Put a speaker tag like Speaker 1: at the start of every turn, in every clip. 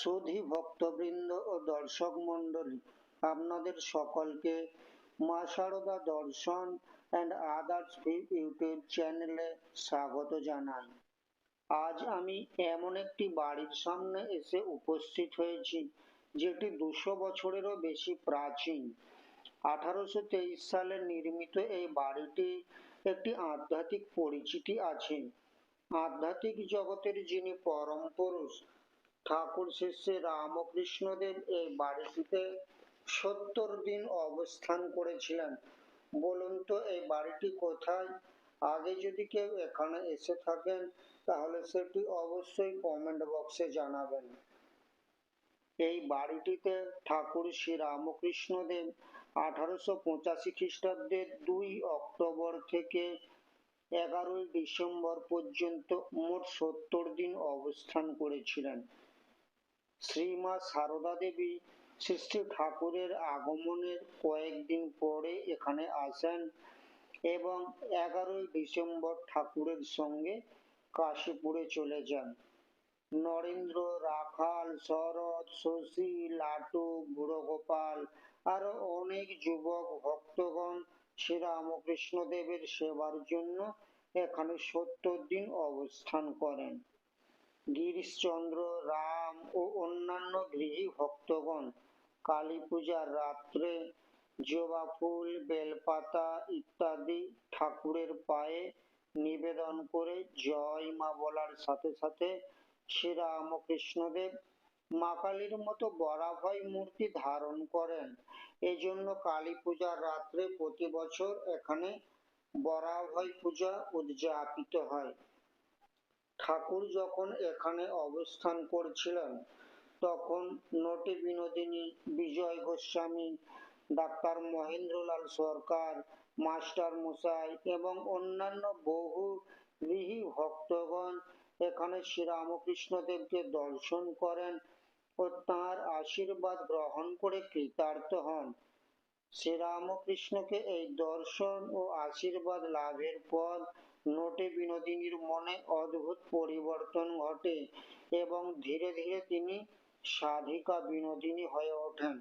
Speaker 1: সুধী ভক্তবৃন্দ ও দর্শক মণ্ডলী, আপনাদের সকলকে মা সারদা দর্শন অ্যান্ড আদার্স ইউটিউব চ্যানেলে স্বাগত জানাই। আজ আমি এমন একটি বাড়ির সামনে এসে উপস্থিত হয়েছি, যেটি দুশো বছরেরও বেশি প্রাচীন। আঠারোশো তেইশ সালে নির্মিত এই বাড়িটি একটি আধ্যাত্মিক পরিচিতি আছে। আধ্যাত্মিক জগতের যিনি পরম পুরুষ ঠাকুর শ্রী রামকৃষ্ণদেব এই বাড়িটিতে সত্তর দিন অবস্থান করেছিলেন। বলুন তো, এই বাড়িটি কোথায়? আগে যদি কেউ এখানে এসে থাকেন, তাহলে সেটি অবশ্যই কমেন্ট বক্সে জানাবেন। এই বাড়িটিতে ঠাকুর শ্রী রামকৃষ্ণদেব আঠারোশো পঁচাশি খ্রিস্টাব্দের দুই অক্টোবর থেকে এগারোই ডিসেম্বর পর্যন্ত মোট সত্তর দিন অবস্থান করেছিলেন। শ্রীমা সারদা দেবী শ্রী ঠাকুরের আগমনের কয়েকদিন পরে এখানে আসেন এবং এগারোই ডিসেম্বর ঠাকুরের সঙ্গে কাশীপুরে চলে যান। নরেন্দ্র, রাখাল, শরৎ, শশী, লাটু বুড়ো গোপাল আরও অনেক যুবক, ভক্তগণ শ্রীরামকৃষ্ণ দেবের সেবার জন্য এখানে সত্তর দিন অবস্থান করেন। গিরিশচন্দ্র, রাম ও অন্যান্য গৃহী ভক্তগণ কালী পূজার রাত্রে জবা ফুল, বেলপাতা ইত্যাদি ঠাকুরের পায়ে নিবেদন করে জয় মা বলার সাথে সাথে শ্রীরামকৃষ্ণদেব মা কালীর মতো বরাভয় মূর্তি ধারণ করেন। এই জন্য কালী পূজার রাত্রে প্রতি বছর এখানে বরাভয় পূজা উদযাপিত হয়। ঠাকুর যখন এখানে অবস্থান করছিলেন, তখন নটি বিনোদিনী, বিজয় গোস্বামী, ডাক্তার মহেন্দ্রলাল সরকার, মাস্টার মশাই এবং অন্যান্য বহু গৃহী ভক্তগণ এখানে শ্রীরামকৃষ্ণ দেবকে দর্শন করেন ও তাঁর আশীর্বাদ গ্রহণ করে কৃতার্থ হন। শ্রীরামকৃষ্ণকে এই দর্শন ও আশীর্বাদ লাভের পর নোটে বিনোদিনীর মনে অদ্ভুত পরিবর্তন ঘটে এবং ধীরে ধীরে তিনি সাধিকা বিনোদিনী হয়ে ওঠেন।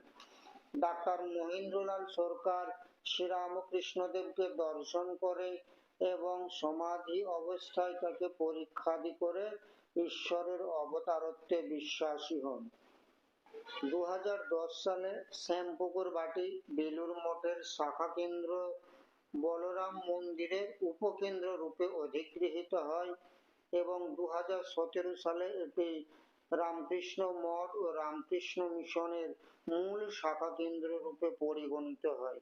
Speaker 1: ডাক্তার মহেন্দ্রলাল সরকার শ্রীরামকৃষ্ণদেবকে দর্শন করে এবং সমাধি অবস্থায় তাকে পরীক্ষাদি করে ঈশ্বরের অবতারত্বে বিশ্বাসী হন। দু হাজার দশ সালে শ্যামপুকুর বাটি বেলুর মঠের শাখা কেন্দ্র বলরাম মন্দিরের উপকেন্দ্র রূপে অধিগৃহীত হয় এবং দু হাজার সতেরো সালে এটি রামকৃষ্ণ মঠ ও রামকৃষ্ণ মিশনের মূল শাখা কেন্দ্র রূপে পরিগণিত হয়।